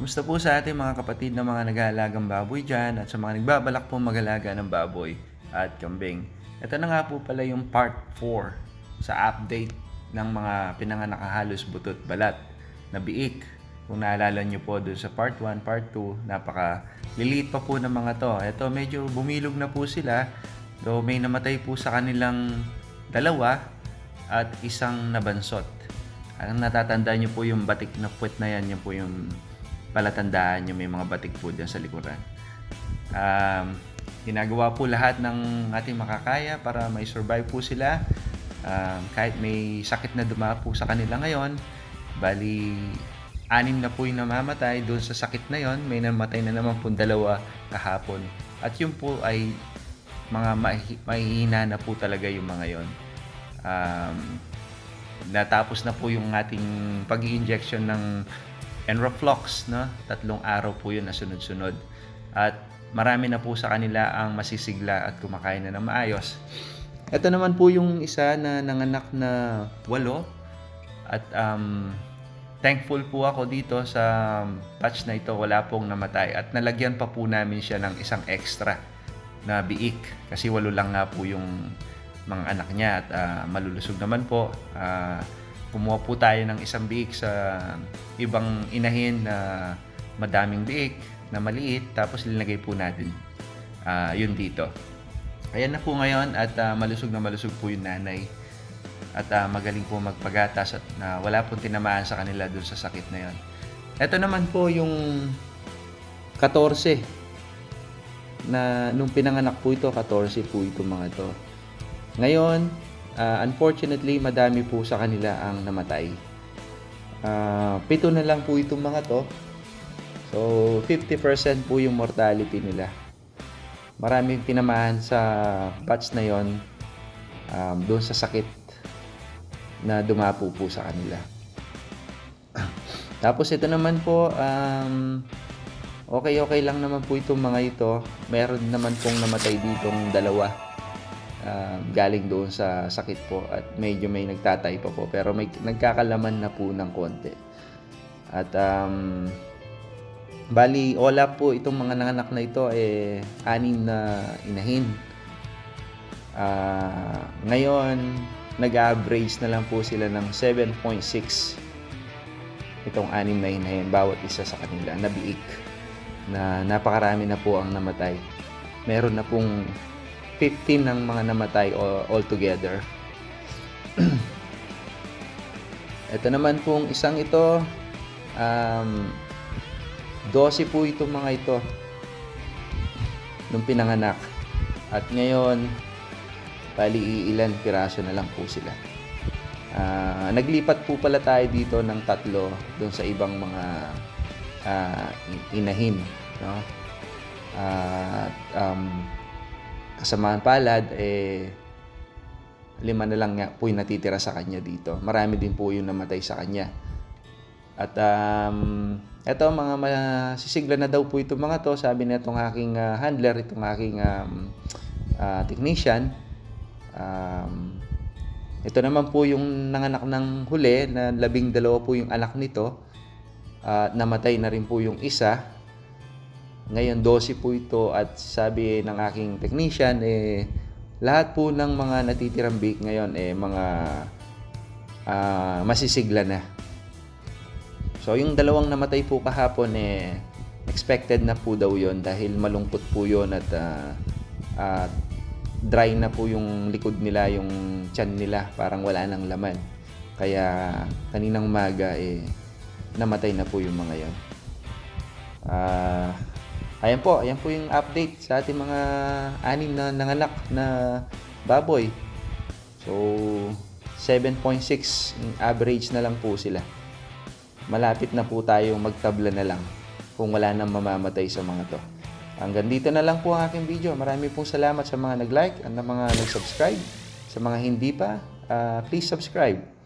Kamusta po sa ating mga kapatid na mga nag-aalagang baboy dyan at sa mga nagbabalak po mag-alaga ng baboy at kambing. Ito na nga po pala yung part 4 sa update ng mga pinanganak halos butot balat na biik. Kung naalala nyo po doon sa part 1, part 2, napaka liliit pa po ng mga to. Ito medyo bumilog na po sila. Though may namatay po sa kanilang dalawa at isang nabansot. Ang natatandaan nyo po yung batik na puwet na yan, yan po yung palatandaan nyo may mga batik po dyan sa likuran. Um, ginagawa po lahat ng ating makakaya para may survive po sila. Um, kahit may sakit na duma po sa kanila ngayon, bali anim na po yung namamatay doon sa sakit na yon may namatay na naman po dalawa kahapon at yun po ay mga mahi- mahihina na po talaga yung mga yon um, natapos na po yung ating pag injection ng Enroflox no? Tatlong araw po yun na sunod-sunod. At marami na po sa kanila ang masisigla at kumakain na ng maayos. Ito naman po yung isa na nanganak na walo. At um, thankful po ako dito sa batch na ito. Wala pong namatay. At nalagyan pa po namin siya ng isang extra na biik. Kasi walo lang nga po yung mga anak niya at ah, malulusog naman po. Ah, kumuha po tayo ng isang biik sa ibang inahin na madaming biik na maliit tapos linagay po natin ah, yun dito ayan na po ngayon at ah, malusog na malusog po yung nanay at ah, magaling po magpagatas at na wala pong tinamaan sa kanila dun sa sakit na yon. Ito naman po yung 14 na nung pinanganak po ito, 14 po ito mga to. Ngayon, ah, unfortunately, madami po sa kanila ang namatay. Ah, pito na lang po itong mga to. So, 50% po yung mortality nila. Maraming tinamaan sa batch na yon um, doon sa sakit na dumapo po sa kanila. Tapos ito naman po, um, okay okay lang naman po itong mga ito. Meron naman pong namatay ditong dalawa. Um, galing doon sa sakit po at medyo may nagtatay pa po pero may nagkakalaman na po ng konti. At um, bali wala po itong mga nanganak na ito eh anim na inahin. Ah, ngayon nag-average na lang po sila ng 7.6 itong anim na hinahin bawat isa sa kanila na biik na napakarami na po ang namatay meron na pong 15 ng mga namatay altogether ito naman pong isang ito um, 12 po itong mga ito nung pinanganak at ngayon bali ilan piraso na lang po sila Ah, naglipat po pala tayo dito ng tatlo doon sa ibang mga i- inahin. No? At um, kasamaan palad, eh, lima na lang nga po yung natitira sa kanya dito. Marami din po yung namatay sa kanya. At um, eto mga masisigla na daw po itong mga to, sabi na itong aking ah, handler, itong aking um, ah, technician. Um, ito naman po yung nanganak ng huli na labing dalawa po yung anak nito. At namatay na rin po yung isa. Ngayon 12 po ito at sabi ng aking technician eh lahat po ng mga natitirang bake ngayon eh mga ah, masisigla na. So yung dalawang namatay po kahapon eh expected na po daw yon dahil malungkot po yon at ah, at dry na po yung likod nila, yung tiyan nila, parang wala nang laman. Kaya kaninang umaga eh namatay na po yung mga yon. Ah, ayan po, ayan po yung update sa ating mga anim na nanganak na baboy. So 7.6 yung average na lang po sila. Malapit na po tayong magtabla na lang kung wala nang mamamatay sa mga to. Hanggang dito na lang po ang aking video. Marami pong salamat sa mga nag-like at na mga nag-subscribe. Sa mga hindi pa, ah, please subscribe.